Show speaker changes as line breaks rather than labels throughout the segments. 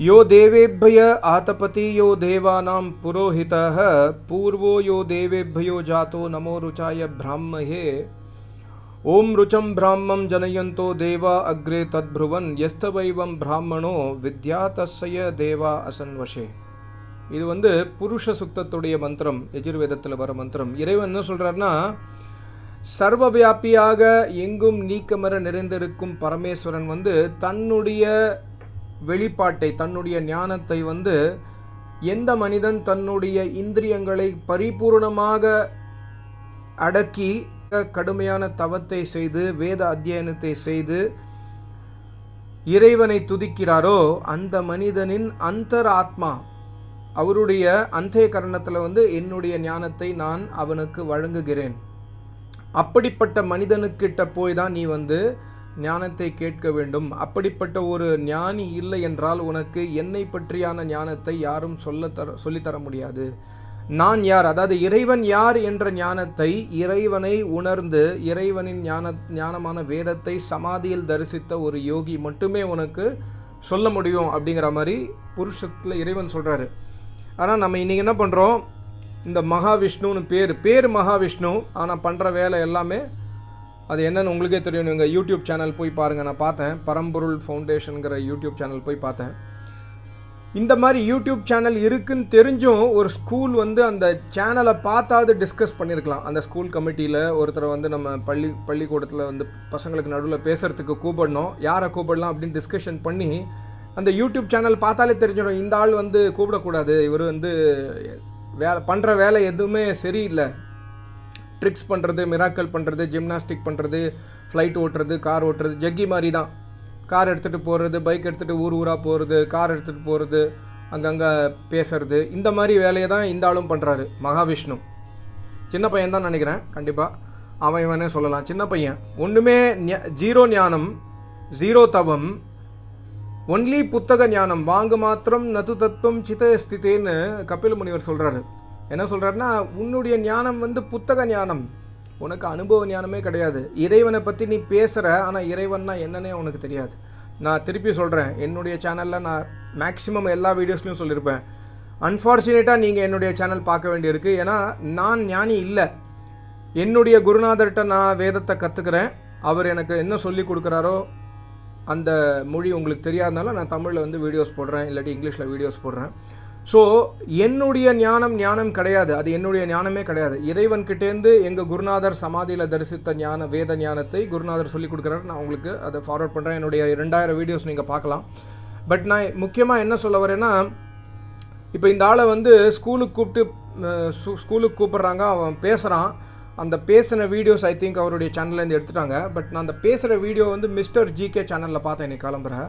यो देवेभ्य आतपति यो देवानां पुरोहितः पूर्वो यो देवेभ्यो जातो नमो रुचाय ब्राह्महे ॐ रुचं ब्राह्मं जनयन्तो देवा अग्रे तद्ब्रुवन् यस्तवैवं பிராமணோ வித்யா தஸ்ய தேவா அசன்வஷே இது வந்து புருஷ சுத்தத்துடைய மந்திரம் எஜுர்வேதத்தில் வர மந்திரம் இறைவன் என்ன சொல்கிறாருன்னா சர்வ வியாபியாக எங்கும் நீக்கமர நிறைந்திருக்கும் பரமேஸ்வரன் வந்து தன்னுடைய வெளிப்பாட்டை தன்னுடைய ஞானத்தை வந்து எந்த மனிதன் தன்னுடைய இந்திரியங்களை பரிபூர்ணமாக அடக்கி கடுமையான தவத்தை செய்து வேத அத்தியனத்தை செய்து இறைவனை துதிக்கிறாரோ அந்த மனிதனின் அந்தர் ஆத்மா அவருடைய அந்தே கரணத்தில் வந்து என்னுடைய ஞானத்தை நான் அவனுக்கு வழங்குகிறேன். அப்படிப்பட்ட மனிதனுக்கிட்ட போய் தான் நீ வந்து ஞானத்தை கேட்க வேண்டும். அப்படிப்பட்ட ஒரு ஞானி இல்லை என்றால் உனக்கு என்னை பற்றியான ஞானத்தை யாரும் சொல்ல தர சொல்லித்தர முடியாது. நான் யார்? அதாவது இறைவன் யார் என்ற ஞானத்தை இறைவனை உணர்ந்து இறைவனின் ஞான ஞானமான வேதத்தை சமாதியில் தரிசித்த ஒரு யோகி மட்டுமே உனக்கு சொல்ல முடியும் அப்படிங்கிற மாதிரி புருஷத்தில் இறைவன் சொல்கிறாரு ஆனால் நம்ம இன்றைக்கி என்ன பண்ணுறோம் இந்த மகாவிஷ்ணுன்னு பேர் பேர் மகாவிஷ்ணு ஆனால் பண்ணுற வேலை எல்லாமே அது என்னன்னு உங்களுக்கே தெரியும். நீங்கள் யூடியூப் சேனல் போய் பாருங்கள் நான் பார்த்தேன். பரம்பொருள் ஃபவுண்டேஷனுங்கிற யூடியூப் சேனல் போய் பார்த்தேன். இந்த மாதிரி யூடியூப் சேனல் இருக்குன்னு தெரிஞ்சும் ஒரு ஸ்கூல் வந்து அந்த சேனலை பார்த்தாவது டிஸ்கஸ் பண்ணியிருக்கலாம் அந்த ஸ்கூல் கமிட்டியில் ஒருத்தரை வந்து நம்ம பள்ளி பள்ளிக்கூடத்தில் வந்து பசங்களுக்கு நடுவில் பேசுகிறதுக்கு கூப்பிடணும். யாரை கூப்பிடலாம் அப்படின்னு டிஸ்கஷன் பண்ணி அந்த யூடியூப் சேனல் பார்த்தாலே தெரிஞ்சிடும். இந்த ஆள் வந்து கூப்பிடக்கூடாது. இவர் வந்து வேலை பண்ணுற வேலை எதுவுமே சரியில்லை. ட்ரிக்ஸ் பண்ணுறது மிராக்கல் பண்ணுறது ஜிம்னாஸ்டிக் பண்ணுறது ஃப்ளைட் ஓட்டுறது கார் ஓட்டுறது ஜக்கி மாதிரி தான். கார் எடுத்துகிட்டு போகிறது பைக் எடுத்துகிட்டு ஊர் ஊராக போகிறது கார் எடுத்துகிட்டு போகிறது அங்கங்கே பேசுறது இந்த மாதிரி வேலையை தான் இந்த ஆளும் பண்ணுறாரு மகாவிஷ்ணு. சின்ன பையன் தான் நினைக்கிறேன் கண்டிப்பாக அவன் இவனே சொல்லலாம். சின்ன பையன். ஒன்றுமே ஜீரோ ஞானம் ஜீரோ தவம் ஒன்லி புத்தக ஞானம் வாங்கு மாத்திரம் நது தத்துவம் சித ஸ்திதேன்னு கபில முனிவர் சொல்கிறாரு என்ன சொல்கிறாருன்னா உன்னுடைய ஞானம் வந்து புத்தக ஞானம். உனக்கு அனுபவ ஞானமே கிடையாது. இறைவனை பற்றி நீ பேசுகிற ஆனால் இறைவன்னா என்னன்னே உனக்கு தெரியாது. நான் திருப்பி சொல்கிறேன் என்னுடைய சேனலில் நான் மேக்ஸிமம் எல்லா வீடியோஸ்லையும் சொல்லியிருப்பேன் அன்ஃபார்ச்சுனேட்டாக நீங்கள் என்னுடைய சேனல் பார்க்க வேண்டியிருக்கு. ஏன்னா நான் ஞானி இல்லை. என்னுடைய குருநாதர்கிட்ட நான் வேதத்தை கற்றுக்கிறேன் அவர் எனக்கு என்ன சொல்லி கொடுக்குறாரோ அந்த மொழி உங்களுக்கு தெரியாதனால நான் தமிழில் வந்து வீடியோஸ் போடுறேன் இல்லாட்டி இங்கிலீஷில் வீடியோஸ் போடுறேன். ஸோ என்னுடைய ஞானம் ஞானம் கிடையாது. அது என்னுடைய ஞானமே கிடையாது. இறைவன்கிட்டேருந்து எங்கள் குருநாதர் சமாதியில் தரிசித்த ஞான வேத ஞானத்தை குருநாதர் சொல்லி கொடுக்குறாரு. நான் உங்களுக்கு அதை ஃபார்வர்ட் பண்ணுறேன் என்னுடைய ரெண்டாயிரம் வீடியோஸ் நீங்கள் பார்க்கலாம். பட் நான் முக்கியமாக என்ன சொல்ல வரேன்னா இப்போ இந்த ஆளை வந்து ஸ்கூலுக்கு கூப்பிட்டு ஸ்கூலுக்கு கூப்பிட்றாங்க. அவன் பேசுகிறான் அந்த பேசின வீடியோஸ் ஐ திங்க் அவருடைய சேனல்லேருந்து எடுத்துட்டாங்க. பட் நான் அந்த பேசுகிற வீடியோ வந்து மிஸ்டர் ஜிகே சேனலில் பார்த்தேன் இன்னைக்கு கிளம்புறேன்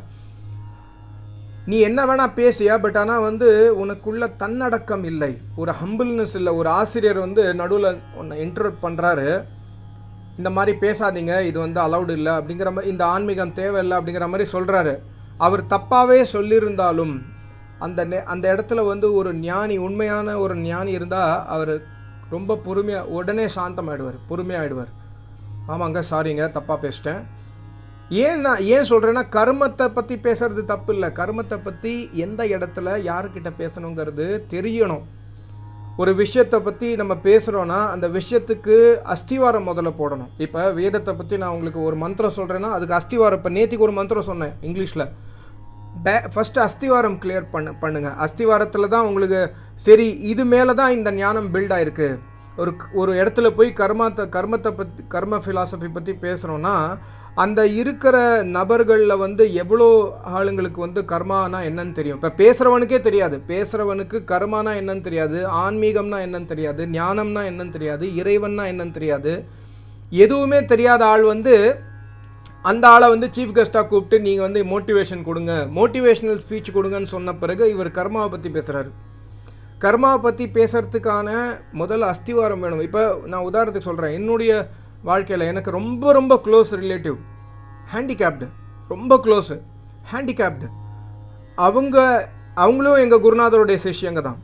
நீ என்ன வேணால் பேசியா பட் ஆனால் வந்து உனக்குள்ள தன்னடக்கம் இல்லை. ஒரு ஹம்பிள்னஸ் இல்லை. ஒரு ஆசிரியர் வந்து நடுவில் உன்னை இன்டர்வியூட் பண்ணுறாரு இந்த மாதிரி பேசாதீங்க இது வந்து அலௌடு இல்லை அப்படிங்கிற மாதிரி இந்த ஆன்மீகம் தேவையில்லை அப்படிங்கிற மாதிரி சொல்கிறாரு அவர் தப்பாகவே சொல்லியிருந்தாலும் அந்த நே அந்த இடத்துல வந்து ஒரு ஞானி உண்மையான ஒரு ஞானி இருந்தால் அவர் ரொம்ப பொறுமையாக உடனே சாந்தமாயிடுவார் பொறுமையாகிடுவார் ஆமாங்க சாரிங்க தப்பாக பேசிட்டேன். ஏன் நான் ஏன் சொல்கிறேன்னா கர்மத்தை பற்றி பேசுறது தப்பு இல்லை கர்மத்தை பற்றி எந்த இடத்துல யாருக்கிட்ட பேசணுங்கிறது தெரியணும். ஒரு விஷயத்தை பற்றி நம்ம பேசுகிறோன்னா அந்த விஷயத்துக்கு அஸ்திவாரம் முதல்ல போடணும். இப்போ வேதத்தை பற்றி நான் உங்களுக்கு ஒரு மந்திரம் சொல்கிறேன்னா அதுக்கு அஸ்திவாரம் இப்போ நேத்திக்கு ஒரு மந்திரம் சொன்னேன் இங்கிலீஷில். பே ஃபஸ்ட்டு அஸ்திவாரம் கிளியர் பண்ண பண்ணுங்கள் அஸ்திவாரத்தில் தான் உங்களுக்கு சரி இது மேலே தான் இந்த ஞானம் பில்ட் ஆகிருக்கு ஒரு ஒரு இடத்துல போய் கர்மத்தை கர்மத்தை பற்றி கர்ம ஃபிலாசபி பற்றி பேசுகிறோன்னா அந்த இருக்கிற நபர்களில் வந்து எவ்வளோ ஆளுங்களுக்கு வந்து கர்மானா என்னன்னு தெரியும்? இப்போ பேசுகிறவனுக்கே தெரியாது. பேசுகிறவனுக்கு கர்மானா என்னன்னு தெரியாது. ஆன்மீகம்னா என்னன்னு தெரியாது. ஞானம்னா என்னன்னு தெரியாது. இறைவன்னா என்னன்னு தெரியாது. எதுவுமே தெரியாத ஆள் வந்து அந்த ஆளை வந்து சீஃப் கெஸ்ட்டாக கூப்பிட்டு நீங்கள் வந்து மோட்டிவேஷன் கொடுங்க. மோட்டிவேஷனல் ஸ்பீச் கொடுங்கன்னு சொன்ன பிறகு இவர் கர்மாவை பற்றி பேசுகிறாரு கர்மாவை பற்றி பேசுகிறதுக்கான முதல் அஸ்திவாரம் வேணும். இப்போ நான் உதாரணத்துக்கு சொல்கிறேன் என்னுடைய வாழ்க்கையில் எனக்கு ரொம்ப ரொம்ப க்ளோஸ் ரிலேட்டிவ் ஹேண்டிகேப்டு ரொம்ப க்ளோஸு ஹேண்டிகேப்டு அவங்க அவங்களும் எங்கள் குருநாதருடைய சிஷ்யங்க தான்.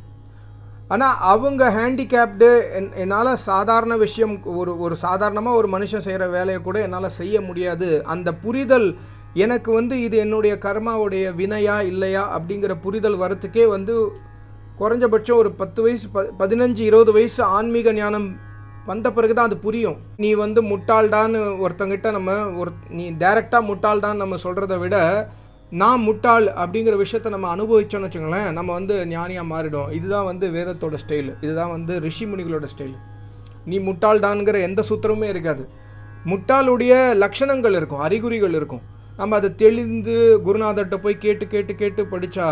ஆனால் அவங்க ஹேண்டிகேப்டு என் என்னால் சாதாரண விஷயம் ஒரு ஒரு சாதாரணமாக ஒரு மனுஷன் செய்கிற வேலையை கூட என்னால் செய்ய முடியாது. அந்த புரிதல் எனக்கு வந்து இது என்னுடைய கர்மாவுடைய வினையா இல்லையா அப்படிங்கிற புரிதல் வரத்துக்கே வந்து குறைஞ்சபட்சம் ஒரு பத்து வயசு ப பதினஞ்சு இருபது வயசு ஆன்மீக ஞானம் வந்த பிறகு தான் அது புரியும். நீ வந்து முட்டாள்டான்னு ஒருத்தங்கிட்ட நம்ம ஒரு நீ டைரெக்டாக முட்டாள்டான்னு நம்ம சொல்கிறத விட நான் முட்டாள் அப்படிங்கிற விஷயத்த நம்ம அனுபவிச்சோன்னு வச்சுக்கோங்களேன் நம்ம வந்து ஞானியாக மாறிடும் இதுதான் வந்து வேதத்தோட ஸ்டைல் இதுதான் வந்து ரிஷி முனிகளோட ஸ்டைல் நீ முட்டாள்டான்ங்கிற எந்த சூத்திரமுமே இருக்காது. முட்டாளுடைய லட்சணங்கள் இருக்கும் அறிகுறிகள் இருக்கும். நம்ம அதை தெளிந்து குருநாதர்கிட்ட போய் கேட்டு கேட்டு கேட்டு படித்தா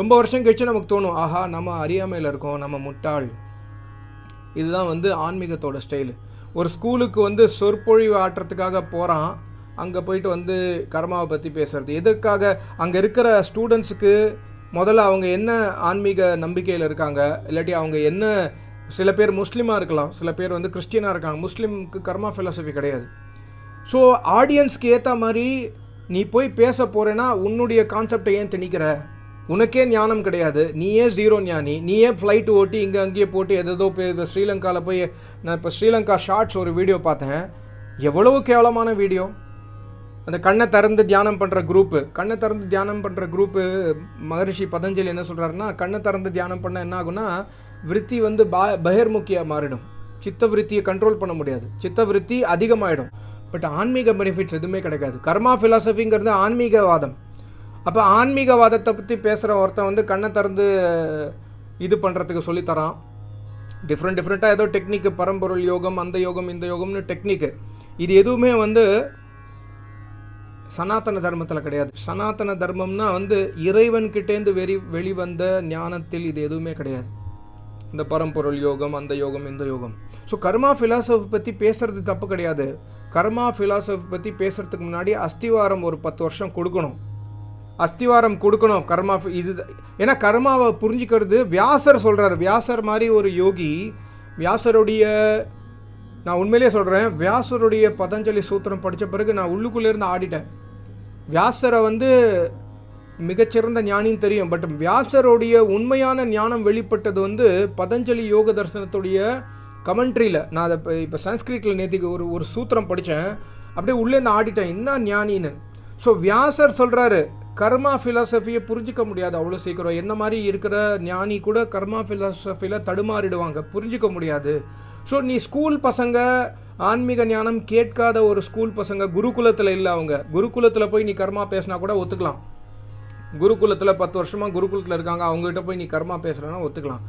ரொம்ப வருஷம் கழிச்சு நமக்கு தோணும் ஆஹா நம்ம அறியாமையில் இருக்கோம் நம்ம முட்டாள். இதுதான் வந்து ஆன்மீகத்தோட ஸ்டைலு. ஒரு ஸ்கூலுக்கு வந்து சொற்பொழிவு ஆட்டுறதுக்காக போகிறான் அங்கே போயிட்டு வந்து கர்மாவை பற்றி பேசுகிறது எதற்காக? அங்கே இருக்கிற ஸ்டூடெண்ட்ஸுக்கு முதல்ல அவங்க என்ன ஆன்மீக நம்பிக்கையில் இருக்காங்க? இல்லாட்டி அவங்க என்ன சில பேர் முஸ்லீமாக இருக்கலாம் சில பேர் வந்து கிறிஸ்டியனாக இருக்காங்க. முஸ்லீமுக்கு கர்மா ஃபிலாசபி கிடையாது. ஸோ ஆடியன்ஸ்க்கு ஏற்ற மாதிரி நீ போய் பேச போகிறேன்னா உன்னுடைய கான்செப்டை ஏன் திணிக்கிற? உனக்கே ஞானம் கிடையாது. நீயே ஜீரோ ஞானி. நீயே ஃப்ளைட் ஓட்டி இங்கே அங்கேயே போட்டு எதோ போய் இப்போ ஸ்ரீலங்காவில் போய் நான் இப்போ ஸ்ரீலங்கா ஷார்ட்ஸ் ஒரு வீடியோ பார்த்தேன். எவ்வளவு கேவலமான வீடியோ அந்த கண்ணை திறந்து தியானம் பண்ணுற குரூப்பு கண்ணை திறந்து தியானம் பண்ணுற குரூப்பு மகரிஷி பதஞ்சலி என்ன சொல்கிறாருன்னா கண்ணை திறந்து தியானம் பண்ண என்ன ஆகும்னா விருத்தி வந்து பா பகிர்முக்கியாக மாறிடும். சித்த விருத்தியை கண்ட்ரோல் பண்ண முடியாது. சித்த விருத்தி அதிகமாகிடும் பட் ஆன்மீக பெனிஃபிட்ஸ் எதுவுமே கிடைக்காது. கர்மா ஃபிலாசபிங்கிறது ஆன்மீகவாதம். அப்போ ஆன்மீகவாதத்தை பற்றி பேசுகிற ஒருத்தன் வந்து கண்ணை திறந்து இது பண்ணுறதுக்கு சொல்லித்தரான் டிஃப்ரெண்ட் டிஃப்ரெண்ட்டாக ஏதோ டெக்னிக்கு பரம்பொருள் யோகம் அந்த யோகம் இந்த யோகம்னு டெக்னிக்கு இது எதுவுமே வந்து சனாதன தர்மத்தில் கிடையாது. சனாதன தர்மம்னா வந்து இறைவன்கிட்டேருந்து வெறி வெளிவந்த ஞானத்தில் இது எதுவுமே கிடையாது. இந்த பரம்பொருள் யோகம் அந்த யோகம் இந்த யோகம். ஸோ கர்மா ஃபிலாசபி பற்றி பேசுறது தப்பு கிடையாது. கர்மா ஃபிலாசபி பற்றி பேசுகிறதுக்கு முன்னாடி அஸ்திவாரம் ஒரு பத்து வருஷம் கொடுக்கணும். அஸ்திவாரம் கொடுக்கணும் கர்மா இது ஏன்னா கர்மாவை புரிஞ்சுக்கிறது வியாசர் சொல்கிறார் வியாசர் மாதிரி ஒரு யோகி வியாசருடைய நான் உண்மையிலேயே சொல்கிறேன் வியாசருடைய பதஞ்சலி சூத்திரம் படித்த பிறகு நான் உள்ளுக்குள்ளேருந்து ஆடிட்டேன். வியாசரை வந்து மிகச்சிறந்த ஞானின்னு தெரியும். பட் வியாசருடைய உண்மையான ஞானம் வெளிப்பட்டது வந்து பதஞ்சலி யோக தரிசனத்துடைய கமெண்ட்ரியில். நான் அதை இப்போ இப்போ சன்ஸ்கிரிட்டில் நேற்றுக்கு ஒரு ஒரு சூத்திரம் படித்தேன் அப்படியே உள்ளேருந்து ஆடிட்டேன். என்ன ஞானின்னு? ஸோ வியாசர் சொல்கிறாரு கர்மா ஃபிலாசபியை புரிஞ்சிக்க முடியாது அவ்வளோ சீக்கிரம். என்ன மாதிரி இருக்கிற ஞானி கூட கர்மா ஃபிலாசபியில் தடுமாறிடுவாங்க. புரிஞ்சிக்க முடியாது. ஸோ நீ ஸ்கூல் பசங்க ஆன்மீக ஞானம் கேட்காத ஒரு ஸ்கூல் பசங்க குருகுலத்தில் இல்லை அவங்க. குருகுலத்தில் போய் நீ கர்மா பேசினா கூட ஒத்துக்கலாம். குருகுலத்தில் பத்து வருஷமாக குருகுலத்தில் இருக்காங்க. அவங்ககிட்ட போய் நீ கர்மா பேசுகிறேன்னா ஒத்துக்கலாம்.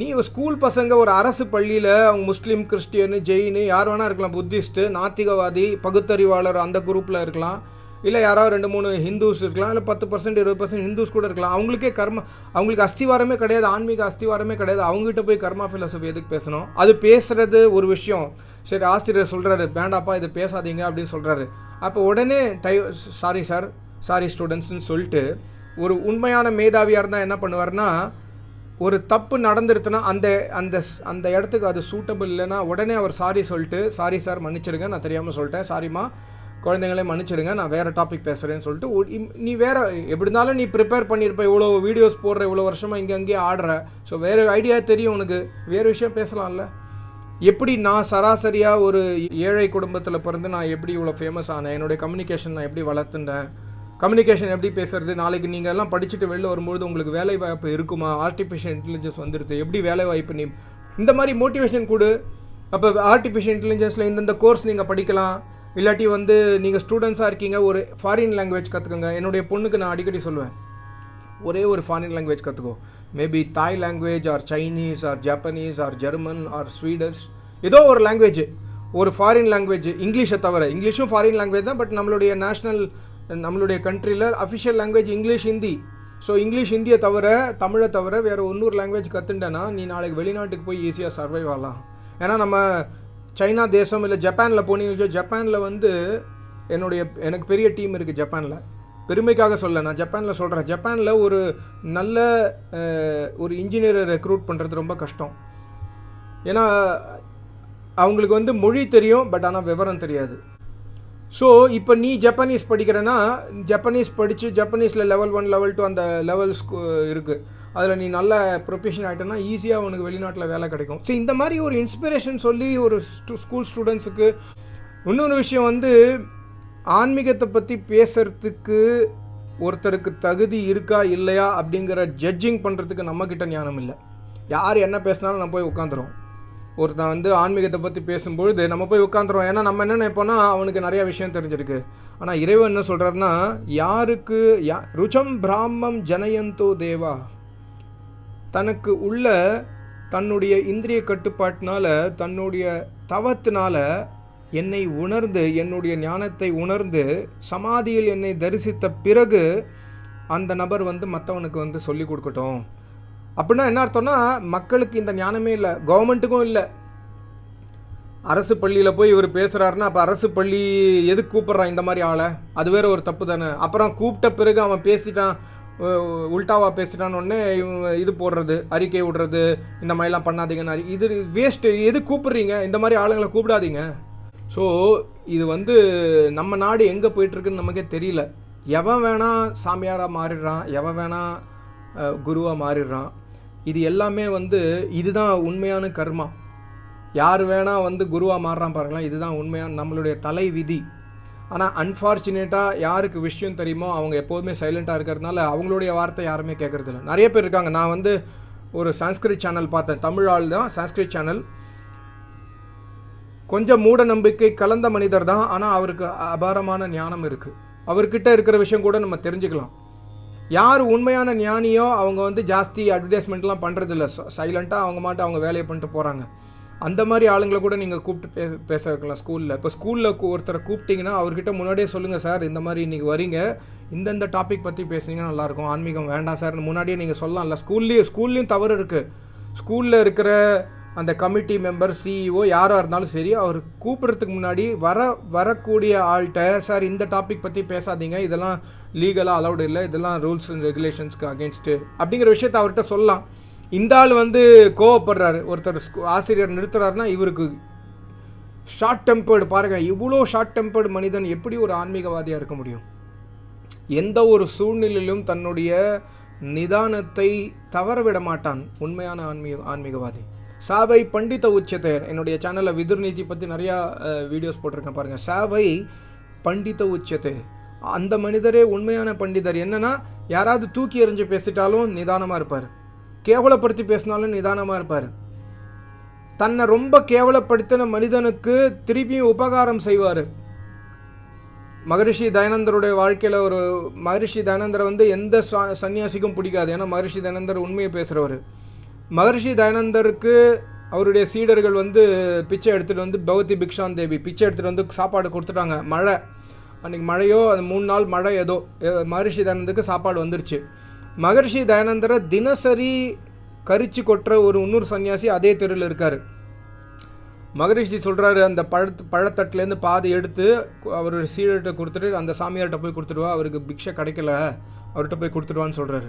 நீ ஸ்கூல் பசங்க ஒரு அரசு பள்ளியில் அவங்க முஸ்லீம் கிறிஸ்டியனு ஜெயினு யார் வேணால் இருக்கலாம் புத்திஸ்ட்டு நாத்திகவாதி பகுத்தறிவாளர் அந்த குரூப்பில் இருக்கலாம். இல்லை யாராவது ரெண்டு மூணு ஹிந்துஸ் இருக்கலாம் இல்லை பத்து பர்சன்ட் இருபது பர்சன்ட் ஹிந்துஸ் கூட இருக்கலாம். அவங்களுக்கே கர்ம அவங்களுக்கு அஸ்திவாரமே கிடையாது ஆன்மீக அஸ்திவாரமே கிடையாது. அவங்ககிட்ட போய் கர்மா ஃபிலோசபி எதுக்கு பேசணும்? அது பேசுகிறது ஒரு விஷயம். சரி ஆசிரியர் சொல்கிறாரு வேண்டாப்பா இது பேசாதீங்க அப்படின்னு சொல்கிறாரு அப்போ உடனே டை சாரி சார் சாரி ஸ்டூடெண்ட்ஸ்னு சொல்லிட்டு ஒரு உண்மையான மேதாவியாக இருந்தால் என்ன பண்ணுவார்னா ஒரு தப்பு நடந்துருச்சுன்னா அந்த அந்த அந்த இடத்துக்கு அது சூட்டபிள் இல்லைன்னா உடனே அவர் சாரி சொல்லிட்டு சாரி சார் மன்னிச்சிடுங்க நான் தெரியாமல் சொல்லிட்டேன். சாரிம்மா குழந்தைங்களே மன்னிச்சிடுங்க நான் வேறு டாபிக் பேசுகிறேன்னு சொல்லிட்டு நீ வேறு எப்படி இருந்தாலும் நீ ப்ரிப்பேர் பண்ணியிருப்ப இவ்வளோ வீடியோஸ் போடுற இவ்வளோ வருஷமாக இங்கே அங்கேயே ஆடுற. ஸோ வேறு ஐடியா தெரியும் உனக்கு. வேறு விஷயம் பேசலாம்ல. எப்படி நான் சராசரியாக ஒரு ஏழை குடும்பத்தில் பிறந்து நான் எப்படி இவ்வளோ ஃபேமஸ் ஆனேன்? என்னுடைய கம்யூனிகேஷன் நான் எப்படி வளர்த்துட்டேன் கம்யூனிகேஷன் எப்படி பேசுறது? நாளைக்கு நீங்கள் எல்லாம் படிச்சுட்டு வெளில வரும்பொழுது உங்களுக்கு வேலை வாய்ப்பு இருக்குமா? ஆர்டிஃபிஷியல் இன்டெலிஜென்ஸ் வந்துடுது எப்படி வேலை வாய்ப்பு நீ இந்த மாதிரி மோட்டிவேஷன் கொடு. அப்போ ஆர்டிஃபிஷியல் இன்டெலிஜென்ஸில் இந்தந்த கோர்ஸ் நீங்கள் படிக்கலாம். இல்லாட்டி வந்து நீங்கள் ஸ்டூடெண்ட்ஸாக இருக்கீங்க ஒரு ஃபாரின் லாங்குவேஜ் கற்றுக்கோங்க என்னுடைய பொண்ணுக்கு நான் அடிக்கடி சொல்லுவேன். ஒரே ஒரு ஃபாரின் லாங்குவேஜ் கற்றுக்கோ maybe Thai language or Chinese or Japanese or German or Swedish ஏதோ ஒரு லாங்குவேஜ் ஒரு ஃபாரின் லாங்குவேஜ் இங்கிலீஷை தவிர. இங்கிலீஷும் ஃபாரின் லாங்குவேஜ் தான் பட் நம்மளுடைய நேஷ்னல் நம்மளுடைய கண்ட்ரியில் official language English Hindi so English ஹிந்தியை தவிர தமிழை தவிர வேறு இன்னொரு லாங்குவேஜ் கற்றுண்டேன்னா நீ நாளைக்கு வெளிநாட்டுக்கு போய் ஈஸியாக சர்வைவ் ஆகலாம். ஏன்னா நம்ம சைனா தேசம் இல்லை ஜப்பானில் போனீங்க ஜப்பானில் வந்து என்னுடைய எனக்கு பெரிய டீம் இருக்குது ஜப்பானில். பெருமைக்காக சொல்ல நான் ஜப்பானில் சொல்கிறேன் ஜப்பானில் ஒரு நல்ல ஒரு இன்ஜினியரை ரெக்ரூட் பண்ணுறது ரொம்ப கஷ்டம். ஏன்னா அவங்களுக்கு வந்து மொழி தெரியும் பட் ஆனால் விவரம் தெரியாது. ஸோ இப்போ நீ ஜப்பனீஸ் படிக்கிறேன்னா ஜப்பனீஸ் படித்து ஜப்பனீஸில் லெவல் ஒன் லெவல் டூ அந்த லெவல்ஸ் இருக்குது அதில் நீ நல்ல ப்ரொஃபஷன் ஆகிட்டனா ஈஸியாக உனக்கு வெளிநாட்டில் வேலை கிடைக்கும். ஸோ இந்த மாதிரி ஒரு இன்ஸ்பிரேஷன் சொல்லி ஒரு ஸ்கூல் ஸ்டூடெண்ட்ஸுக்கு இன்னொரு விஷயம் வந்து ஆன்மீகத்தை பற்றி பேசுகிறதுக்கு ஒருத்தருக்கு தகுதி இருக்கா இல்லையா அப்படிங்கிற ஜட்ஜிங் பண்ணுறதுக்கு நம்மக்கிட்ட ஞானம் இல்லை. யார் என்ன பேசினாலும் நம்ம போய் உட்காந்துரும் ஒருத்தன் வந்து ஆன்மீகத்தை பற்றி பேசும்பொழுது நம்ம போய் உட்காந்துருவோம் ஏன்னா நம்ம என்ன நினைப்போம்னா அவனுக்கு நிறையா விஷயம் தெரிஞ்சிருக்கு. ஆனால் இறைவன் என்ன சொல்கிறாருன்னா யாருக்கு யா ருச்சம் பிராமம் ஜனயந்தோ தேவா. தனக்கு உள்ள தன்னுடைய இந்திரிய கட்டுப்பாட்டினால் தன்னுடைய தவத்தினால் என்னை உணர்ந்து என்னுடைய ஞானத்தை உணர்ந்து சமாதியில் என்னை தரிசித்த பிறகு அந்த நபர் வந்து மற்றவனுக்கு வந்து சொல்லி கொடுக்கட்டும். அப்படின்னா என்ன அர்த்தம்னா மக்களுக்கு இந்த ஞானமே இல்லை கவர்மெண்ட்டுக்கும் இல்லை. அரசு பள்ளியில் போய் இவர் பேசுகிறாருன்னா அப்போ அரசு பள்ளி எதுக்கு கூப்பிட்றான் இந்த மாதிரி ஆளை? அது வேற ஒரு தப்பு தானே. அப்புறம் கூப்பிட்ட பிறகு அவன் பேசிட்டான் உல்டாவாக உல்டாவா பேசிட்டான்னு இது போடுறது அறிக்கை விடுறது இந்த மாதிரிலாம் பண்ணாதீங்கன்னு இது வேஸ்ட்டு எது கூப்பிடுறீங்க? இந்த மாதிரி ஆளுங்களை கூப்பிடாதீங்க. ஸோ இது வந்து நம்ம நாடு எங்கே போயிட்டுருக்குன்னு நமக்கே தெரியல. எவன் வேணால் சாமியாராக மாறிடுறான் எவன் வேணால் குருவாக மாறிடுறான். இது எல்லாமே வந்து இதுதான் உண்மையான கர்மா. யார் வேணால் வந்து குருவாக மாறுறான் பாருங்களேன் இதுதான் உண்மையான நம்மளுடைய தலை விதி ஆனால் அன்ஃபார்ச்சுனேட்டாக யாருக்கு விஷயம் தெரியுமோ அவங்க எப்போதுமே சைலண்ட்டாக இருக்கிறதுனால அவங்களுடைய வார்த்தை யாருமே கேட்குறதில்ல நிறைய பேர் இருக்காங்க. நான் வந்து ஒரு சான்ஸ்கிரிட் சேனல் பார்த்தேன். தமிழ் ஆள் தான் சான்ஸ்கிரிட் சேனல் கொஞ்சம் மூட நம்பிக்கை கலந்த மனிதர் தான். ஆனால் அவருக்கு அபாரமான ஞானம் இருக்குது அவர்கிட்ட இருக்கிற விஷயம் கூட நம்ம தெரிஞ்சுக்கலாம். யார் உண்மையான ஞானியோ அவங்க வந்து ஜாஸ்தி அட்வர்டைஸ்மெண்ட்லாம் பண்ணுறதில்ல சைலண்ட்டாக அவங்க மாட்டு அவங்க வேலையை பண்ணிட்டு போகிறாங்க அந்த மாதிரி ஆளுங்களை கூட நீங்கள் கூப்பிட்டு பே பேச வைக்கலாம் ஸ்கூலில். இப்போ ஸ்கூலில் ஒருத்தரை கூப்பிட்டிங்கன்னா அவர்கிட்ட முன்னாடியே சொல்லுங்கள் சார் இந்த மாதிரி இன்றைக்கி வரீங்க. இந்தந்த டாபிக் பற்றி பேசுனீங்கன்னா நல்லாயிருக்கும். ஆன்மீகம் வேண்டாம் சார். முன்னாடியே நீங்கள் சொல்லலாம்ல. ஸ்கூல்லேயும் ஸ்கூல்லேயும் தவறு இருக்குது ஸ்கூலில் இருக்கிற அந்த கமிட்டி மெம்பர் சிஇஓ யாராக இருந்தாலும் சரி அவர் கூப்பிட்றதுக்கு முன்னாடி வர வரக்கூடிய ஆள்கிட்ட சார் இந்த டாபிக் பற்றி பேசாதீங்க. இதெல்லாம் லீகலாக அலௌடு இல்லை. இதெல்லாம் ரூல்ஸ் அண்ட் ரெகுலேஷன்ஸ்க்கு அகேன்ஸ்ட்டு அப்படிங்கிற விஷயத்தை அவர்கிட்ட சொல்லலாம். இந்த ஆள் வந்து கோவப்படுறாரு. ஒருத்தர் ஆசிரியர் நிறுத்துறாருன்னா இவருக்கு ஷார்ட் டெம்பர்டு பாருங்கள் இவ்வளோ ஷார்ட் டெம்பர்டு மனிதன் எப்படி ஒரு ஆன்மீகவாதியாக இருக்க முடியும்? எந்த ஒரு சூழ்நிலையிலும் தன்னுடைய நிதானத்தை தவற விட மாட்டான் உண்மையான ஆன்மீக ஆன்மீகவாதி. சாவை பண்டித உச்சத்தை என்னுடைய சேனலில் விதுர் நீதி பற்றி நிறையா வீடியோஸ் போட்டிருக்கேன் பாருங்கள் சாவை பண்டித உச்சத்தை அந்த மனிதரே உண்மையான பண்டிதர். என்னன்னா யாராவது தூக்கி எறிஞ்சு பேசிட்டாலும் நிதானமாக இருப்பார். கேவலப்படுத்தி பேசினாலும் நிதானமாக இருப்பார். தன்னை ரொம்ப கேவலப்படுத்தின மனிதனுக்கு திருப்பியும் உபகாரம் செய்வார். மகரிஷி தயானந்தருடைய வாழ்க்கையில் ஒரு மகரிஷி தயானந்தரை வந்து எந்த சா- சன்னியாசிக்கும் பிடிக்காது. ஏன்னா மகரிஷி தயானந்தர் உண்மையை பேசுகிறவர் மகரிஷி தயானந்தருக்கு அவருடைய சீடர்கள் வந்து பிச்சை எடுத்துகிட்டு வந்து பௌத்தி பிக்ஷான் தேவி பிச்சை எடுத்துகிட்டு வந்து சாப்பாடு கொடுத்துட்டாங்க. மழை. அன்றைக்கி மழையோ அந்த மூணு நாள் மழை ஏதோ மகரிஷி தயானந்தருக்கு சாப்பாடு வந்துருச்சு. மகரிஷி தயானந்தரை தினசரி கரிச்சு கொட்டுற ஒரு இன்னொரு சன்னியாசி அதே தெருவில் இருக்கார். மகரிஷி சொல்கிறாரு அந்த பழத்து பழத்தட்டிலேருந்து பாதி எடுத்து அவர் சீடர்கிட்ட கொடுத்துட்டு அந்த சாமியார்கிட்ட போய் கொடுத்துருவா அவருக்கு பிக்ஷை கிடைக்கல அவர்கிட்ட போய் கொடுத்துருவான்னு சொல்கிறாரு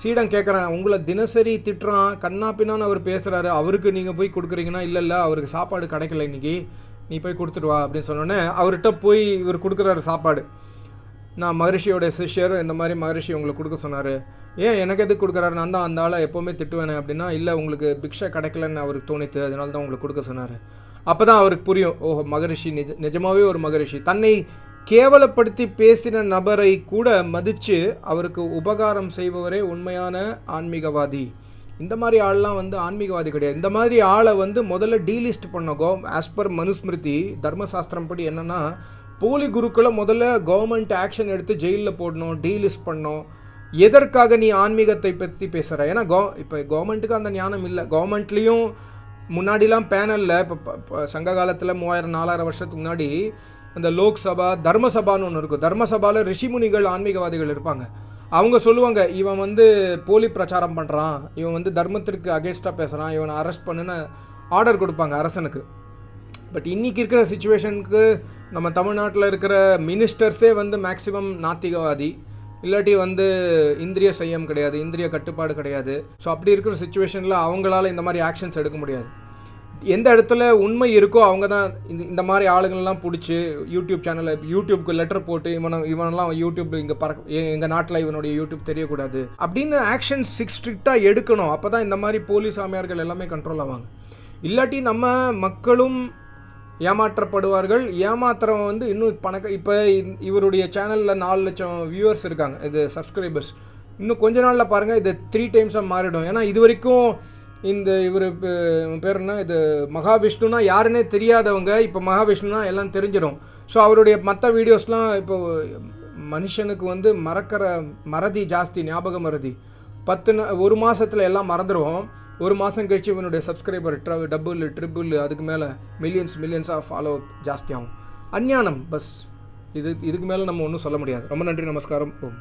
சீடன் கேட்குறான் உங்களை தினசரி திட்டுறான் கண்ணா பின்னான்னு அவர் பேசுகிறாரு அவருக்கு நீங்கள் போய் கொடுக்குறீங்கன்னா இல்லை இல்லை அவருக்கு சாப்பாடு கிடைக்கல இன்றைக்கி நீ போய் கொடுத்துடுவா அப்படின்னு சொன்னோன்னே அவர்கிட்ட போய் இவர் கொடுக்குறாரு சாப்பாடு. நான் மகரிஷியோட சிஷ்யரும் இந்த மாதிரி மகரிஷி உங்களுக்கு கொடுக்க சொன்னார். ஏன் எனக்கு எதுக்கு கொடுக்குறாரு? நான் தான் அந்த ஆளை எப்போவுமே திட்டுவேன் அப்படின்னா இல்லை உங்களுக்கு பிக்ஷை கிடைக்கலன்னு அவருக்கு தோணித்து அதனால தான் உங்களுக்கு கொடுக்க சொன்னார். அப்போ தான் அவருக்கு புரியும் ஓஹோ மகரிஷி நிஜ நிஜமாவே ஒரு மகரிஷி. தன்னை கேவலப்படுத்தி பேசின நபரை கூட மதித்து அவருக்கு உபகாரம் செய்பவரே உண்மையான ஆன்மீகவாதி. இந்த மாதிரி ஆள்லாம் வந்து ஆன்மீகவாதி கிடையாது. இந்த மாதிரி ஆளை வந்து முதல்ல டீலிஸ்ட் பண்ணகோ ஆஸ் பர் மனுஸ்மிருதி தர்மசாஸ்திரம் படி என்னென்னா போலி குருக்களை முதல்ல கவர்மெண்ட் ஆக்ஷன் எடுத்து ஜெயிலில் போடணும் டீலிஸ்ட் பண்ணணும். எதற்காக நீ ஆன்மீகத்தை பற்றி பேசுகிற ஏன்னா கோ இப்போ கவர்மெண்ட்டுக்கு அந்த ஞானம் இல்லை. கவர்மெண்ட்லேயும் முன்னாடிலாம் பேனலில் இப்போ சங்க காலத்தில் மூவாயிரம் நாலாயிரம் வருஷத்துக்கு முன்னாடி அந்த லோக்சபா தர்மசபான்னு ஒன்று இருக்கும். தர்மசபாவில் ரிஷிமுனிகள் ஆன்மீகவாதிகள் இருப்பாங்க. அவங்க சொல்லுவாங்க இவன் வந்து போலி பிரச்சாரம் பண்ணுறான் இவன் வந்து தர்மத்திற்கு அகேன்ஸ்டாக பேசுகிறான் இவனை அரெஸ்ட் பண்ணுன்னு ஆர்டர் கொடுப்பாங்க அரசனுக்கு. பட் இன்றைக்கி இருக்கிற சுச்சுவேஷனுக்கு நம்ம தமிழ்நாட்டில் இருக்கிற மினிஸ்டர்ஸே வந்து மேக்ஸிமம் நாத்திகவாதி இல்லாட்டி வந்து இந்திரிய செய்யம் கிடையாது இந்திரிய கட்டுப்பாடு கிடையாது. ஸோ அப்படி இருக்கிற சுச்சுவேஷனில் அவங்களால இந்த மாதிரி ஆக்ஷன்ஸ் எடுக்க முடியாது. எந்த இடத்துல உண்மை இருக்கோ அவங்க தான் இந்த இந்த மாதிரி ஆளுங்கள்லாம் பிடிச்சி யூடியூப் சேனலில் யூடியூப்க்கு லெட்டர் போட்டு இவனை இவனெல்லாம் யூடியூப் இங்கே பறக்க எங்கள் நாட்டில் இவனுடைய யூடியூப் தெரியக்கூடாது. அப்படின்னு ஆக்ஷன் சிக்ஸ் ஸ்ட்ரிக்டாக எடுக்கணும். அப்போ தான் இந்த மாதிரி போலீஸ் ஆமியார்கள் எல்லாமே கண்ட்ரோல் ஆவாங்க. இல்லாட்டி நம்ம மக்களும் ஏமாற்றப்படுவார்கள். ஏமாத்துறவன் வந்து இன்னும் பணக்க இப்போ இவருடைய சேனலில் நாலு லட்சம் வியூவர்ஸ் இருக்காங்க. இது சப்ஸ்கிரைபர்ஸ் இன்னும் கொஞ்ச நாளில் பாருங்கள் இது த்ரீ டைம்ஸாக மாறிடும். ஏன்னா இது வரைக்கும் இந்த இவர் பேர் என்ன? இது மகாவிஷ்ணுனா யாருன்னே தெரியாதவங்க இப்போ மகாவிஷ்ணுனா எல்லாம் தெரிஞ்சிடும் ஸோ அவருடைய மற்ற வீடியோஸ்லாம் இப்போ மனுஷனுக்கு வந்து மறக்கிற மறதி ஜாஸ்தி ஞாபக மறதி. பத்து நா ஒரு மாதத்தில் எல்லாம் மறந்துடுவோம் ஒரு மாதம் கழிச்சு இவனுடைய சப்ஸ்கிரைபர் ட்ர டபுள் ட்ரிபிள் அதுக்கு மேலே மில்லியன்ஸ் மில்லியன்ஸ் ஆஃப் ஃபாலோ ஜாஸ்தியாகும் அஞ்ஞானம் பஸ். இது இதுக்கு மேலே நம்ம ஒன்றும் சொல்ல முடியாது. ரொம்ப நன்றி நமஸ்காரம். ஓம்.